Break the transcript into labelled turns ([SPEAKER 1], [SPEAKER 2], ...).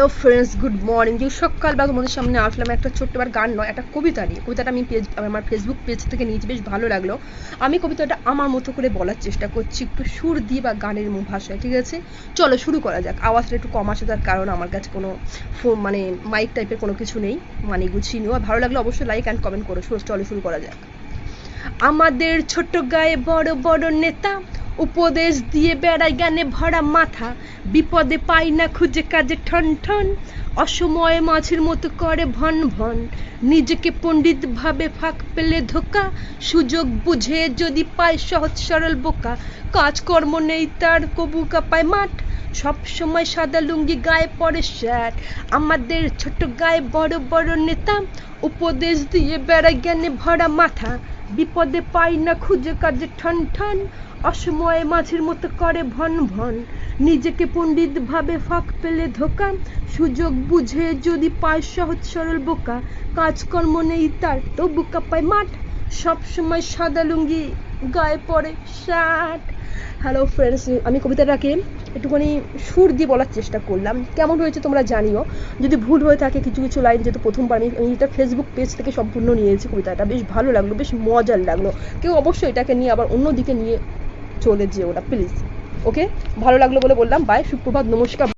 [SPEAKER 1] Hello friends good morning যে সকালবেলা তোমাদের সামনে আসলাম একটা ছোট্ট বার গান নয়, একটা কবিতা নিয়ে। কবিতাটা আমি পেজ আমার ফেসবুক পেজ থেকে নিয়েছি, বেশ ভালো লাগল। আমি কবিতাটা আমার মতো করে বলার চেষ্টা করছি, একটু সুর দিয়ে বা গানের ভাষায়, ঠিক আছে? চলো শুরু করা যাক। আওয়াজটা একটু কম আসে, তার কারণ আমার কাছে কোনো মানে মাইক টাইপের কোনো কিছু নেই মানে গুছিয়ে নিও। আর ভালো লাগলে অবশ্যই লাইক অ্যান্ড কমেন্ট করো। চলো শুরু করা যাক। আমাদের ছোট গায়ে বড় বড় নেতা উপদেশ দিয়ে বেড়ায় জ্ঞানে ভরা মাথা। বিপদে পাই না খুঁজে কাজে ঠন ঠন। অসময়ে মাছের মতো করে ভন ভন। নিজেকে পণ্ডিত ভাবে ফাঁক পেলে ধোকা। সুযোগ বুঝে যদি পায় সহজ সরল বোকা। কাজকর্ম নেই তার কবু কাপায় মাঠ। সব সময় সাদা লুঙ্গি গায়ে পরে শ্যাট আমাদের ছোট গায়ে বড় বড় নেতা। উপদেশ দিয়ে বেড়া জ্ঞানে ভরা মাথা। বিপদে পাই না খুঁজে কাজে ঠন ঠন, অসময়ে মাঝের মতো করে ভন ভন। নিজেকে পণ্ডিত ভাবে ফাঁক পেলে ধোকা, সুযোগ বুঝে যদি পায় সহজ সরল বোকা। কাজকর্ম নেই তার তো বোকা পায় মাঠ সব সময় সাদা লুঙ্গি গায়ে পরে শার্ট হ্যালো ফ্রেন্ডস আমি কবিতাটাকে একটুখানি সুর দিয়ে বলার চেষ্টা করলাম। কেমন হয়েছে তোমরা জানিও। যদি ভুল হয়ে থাকে, কিছু কিছু লাইন যেহেতু প্রথমবার, আমি আমি এটা ফেসবুক পেজ থেকে সম্পূর্ণ নিয়েছি কবিতাটা। বেশ ভালো লাগল, বেশ মজার লাগল। কেউ অবশ্যই এটাকে নিয়ে আবার অন্য দিকে নিয়ে চলে যেও ওটা প্লিজ ওকে ভালো লাগল বলে বললাম। বাই সুপ্রভাত, নমস্কার।